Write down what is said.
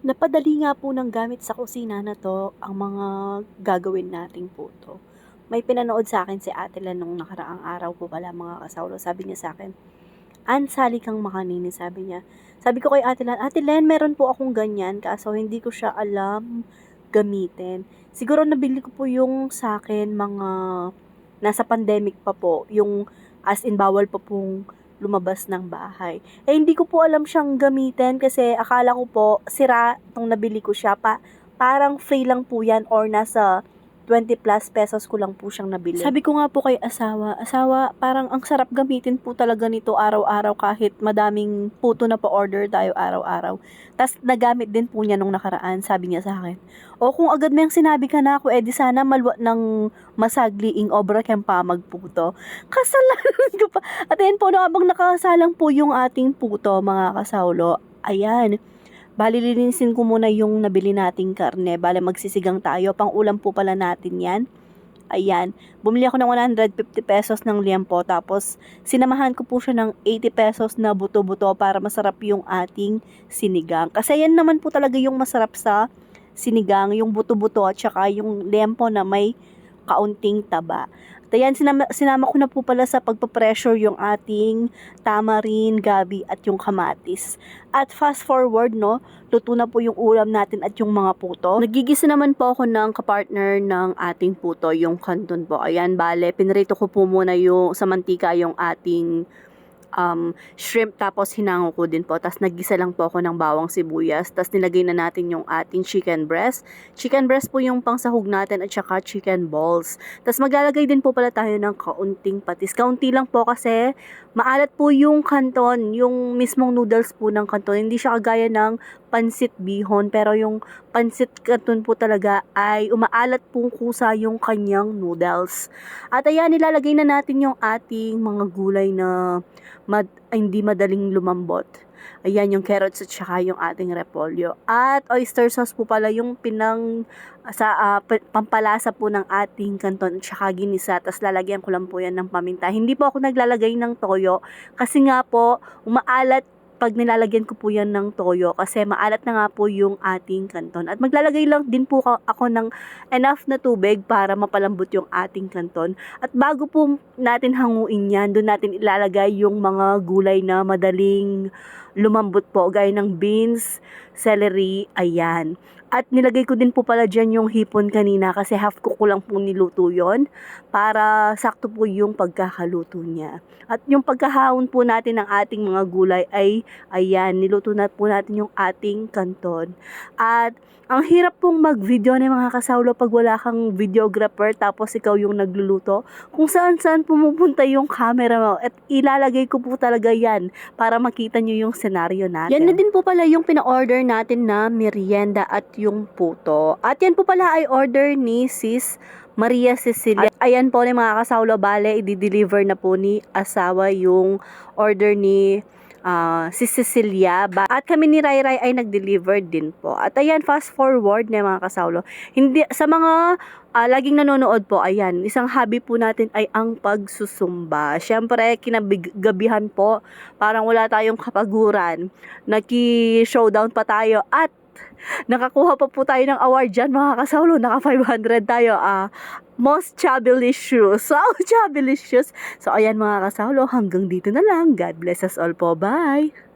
Napadali nga po ng gamit sa kusina na 'to ang mga gagawin nating puto. May pinanood sa'kin si Ate Lan nung nakaraang araw po pala mga kasawlo, sabi niya sa'kin, "Ann, sali kang makaninis," sabi niya. Sabi ko kay Ate Lan, "Ate Len, meron po akong ganyan kaso hindi ko siya alam gamitin." Siguro nabili ko po yung sa'kin mga nasa pandemic pa po, yung as in bawal pa pong lumabas ng bahay. Eh, hindi ko po alam siyang gamitin kasi akala ko po sira nung nabili ko siya pa parang free lang po yan or nasa 20 plus pesos ko lang po siyang nabili. Sabi ko nga po kay asawa, asawa, parang ang sarap gamitin po talaga nito araw-araw kahit madaming puto na pa-order tayo araw-araw. Tapos nagamit din po niya nung nakaraan, sabi niya sa akin. O kung agad may sinabi ka na ako, edi sana malwa ng masagliing obra kang pa magputo. Kasalanan ko pa. At ayan po, no, habang nakasalang po yung ating puto, mga kasawlo, ayan, Bali, linisin ko muna yung nabili nating karne. Bale, magsisigang tayo. Pang ulam po pala natin yan. Ayan. Bumili ako ng 150 pesos ng liempo. Tapos, sinamahan ko po siya ng 80 pesos na buto-buto para masarap yung ating sinigang. Kasi yan naman po talaga yung masarap sa sinigang. Yung buto-buto at saka yung liempo na may kaunting taba. At ayan, sinama, sinama ko na po pala sa pagpapressure yung ating tamarin, gabi at yung kamatis. At fast forward, no, luto na po yung ulam natin at yung mga puto. Nagigisa naman po ako ng kapartner ng ating puto, yung kanton po. Ayan, bale, pinrito ko po muna yung sa mantika yung ating um, shrimp tapos hinango ko din po. Tapos naggisa lang po ako ng bawang sibuyas. Tapos nilagay na natin yung ating chicken breast. Chicken breast po yung pangsahog natin at saka chicken balls. Tapos maglalagay din po pala tayo ng kaunting patis. Kaunti lang po kasi maalat po yung kanton, yung mismong noodles po ng kanton. Hindi siya kagaya ng pansit bihon pero yung pansit kanton po talaga ay umaalat po kusa yung kanyang noodles. At ayan, nilalagay na natin yung ating mga gulay na mad, hindi madaling lumambot. Ayan yung carrots at saka yung ating repolyo. At oyster sauce po pala yung pinang sa uh, pampalasa po ng ating kanton at saka ginisa. Tapos lalagyan ko lang po yan ng paminta. Hindi po ako naglalagay ng toyo kasi nga po umaalat pag nilalagyan ko po yan ng toyo kasi maalat na nga po yung ating kanton. At maglalagay lang din po ako ng enough na tubig para mapalambot yung ating kanton. At bago po natin hanguin yan, doon natin ilalagay yung mga gulay na madaling lumambot po gaya ng beans, celery, ayan. At nilagay ko din po pala dyan yung hipon kanina kasi half cook ko lang po niluto yon para sakto po yung pagkakaluto niya. At yung pagkahawon po natin ng ating mga gulay ay ayan, niluto na po natin yung ating kanton. At ang hirap pong mag-video ng mga kasawlo pag wala kang videographer tapos ikaw yung nagluluto. Kung saan saan pumupunta yung camera mo at ilalagay ko po talaga yan para makita nyo yung senaryo natin. Yan na din po pala yung pina-order natin na merienda at yung puto. At yan po pala ay order ni Sis Maria Cecilia. At ayan po ni mga kasawlo, bale, i-deliver na po ni asawa yung order ni uh, si Cecilia. At kami ni Rai Rai ay nag-deliver din po. At ayan, fast forward na mga kasawlo. Hindi, sa mga uh, laging nanonood po, ayan, isang hobby po natin ay ang pagsusumba. Siyempre, kinagabihan po, parang wala tayong kapaguran. Naki-showdown pa tayo at nakakuha pa po tayo ng award dyan mga kasawlo. Naka 500 tayo. Uh, most chubbilicious. Wow, chubbilicious. So, ayan mga kasawlo, hanggang dito na lang. God bless us all po. Bye!